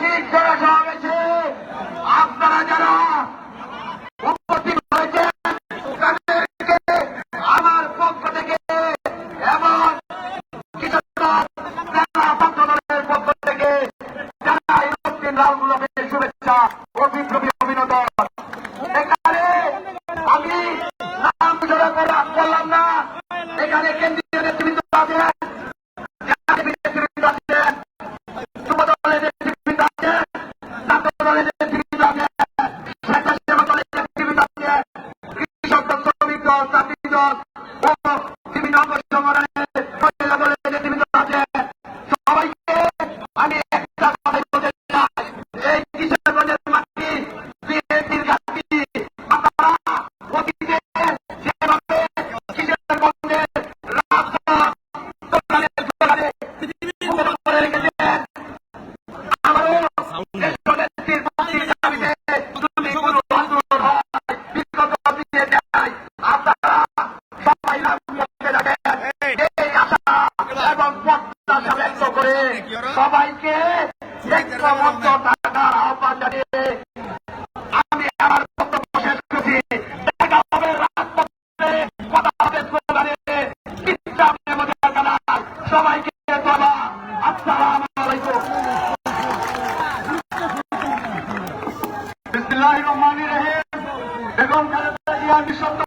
ঠিক যারা রহমান রহিম। বেগম খালেদা জিয়া নিঃশব্দ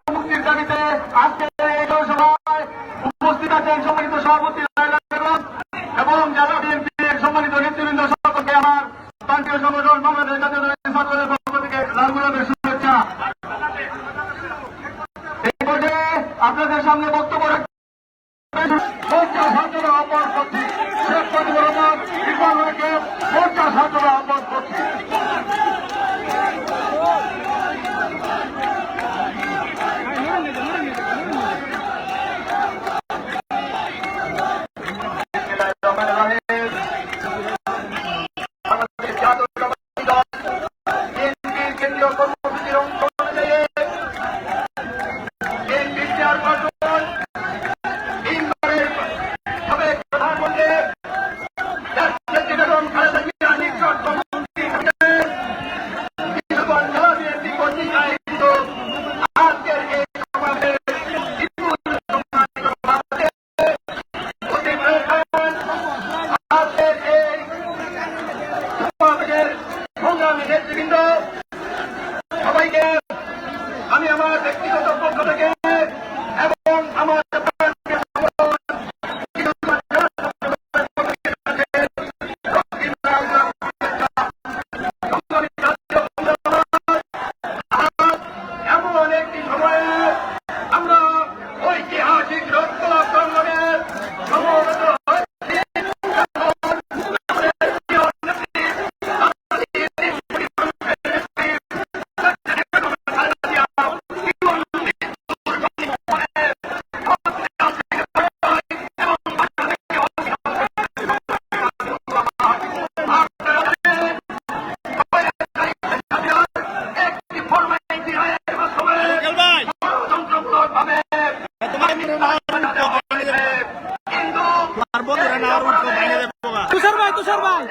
বন্ধুরা না উঠবো বাইরে তুষার ভাই তুষার ভাই।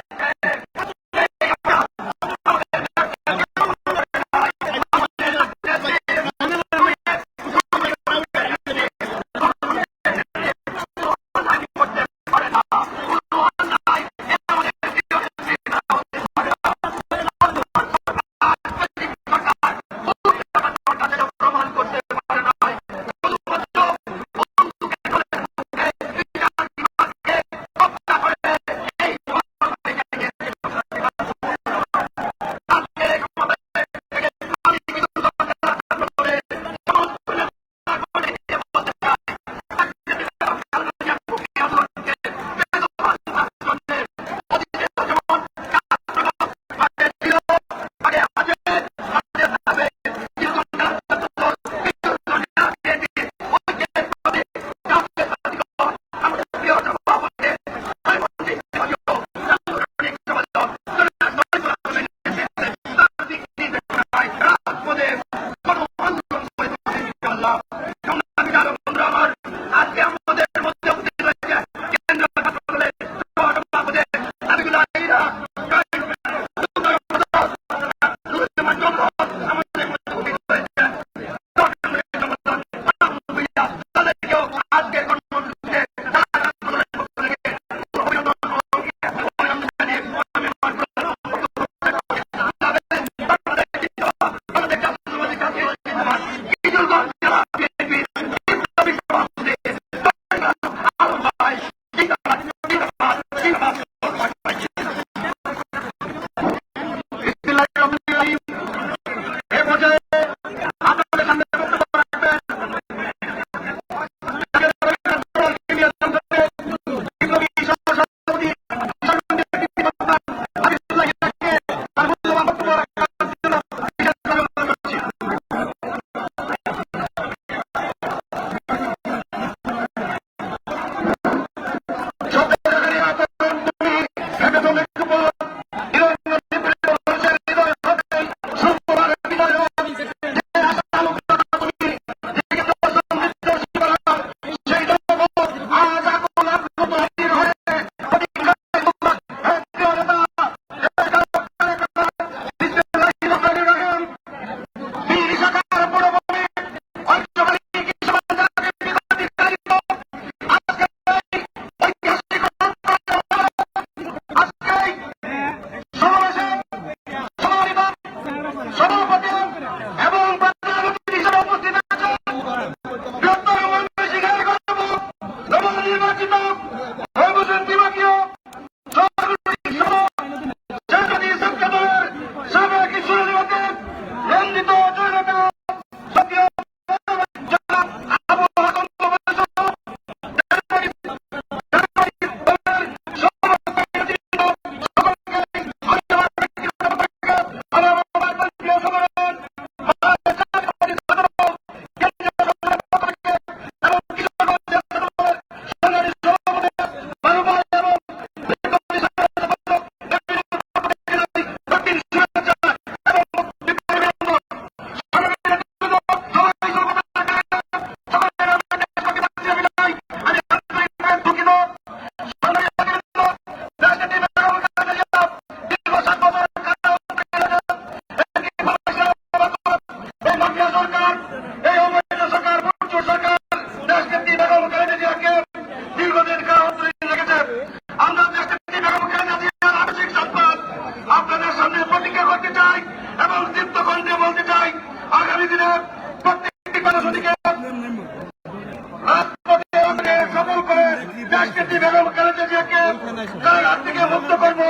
থেকে মুক্ত করব।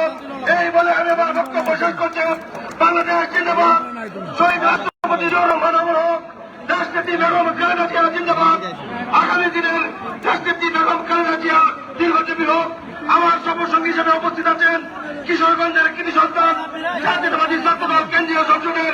এই বলে আমি আমার বক্তব্য শেষ করছি। বাংলাদেশ জিন্দাবাদ। রাষ্ট্রপতি রহমান দেশনেত্রী বেগম খালেদা জিয়া জিন্দাবাদ। আগামী দিনের দেশনেত্রী বেগম খালেদা জিয়া দীর্ঘজীবী হোক। আমার সফরসঙ্গী হিসেবে উপস্থিত আছেন কিশোরগঞ্জের কৃষি সন্তান, জাতীয়তাবাদী ছাত্রদল, কেন্দ্রীয় সংসদের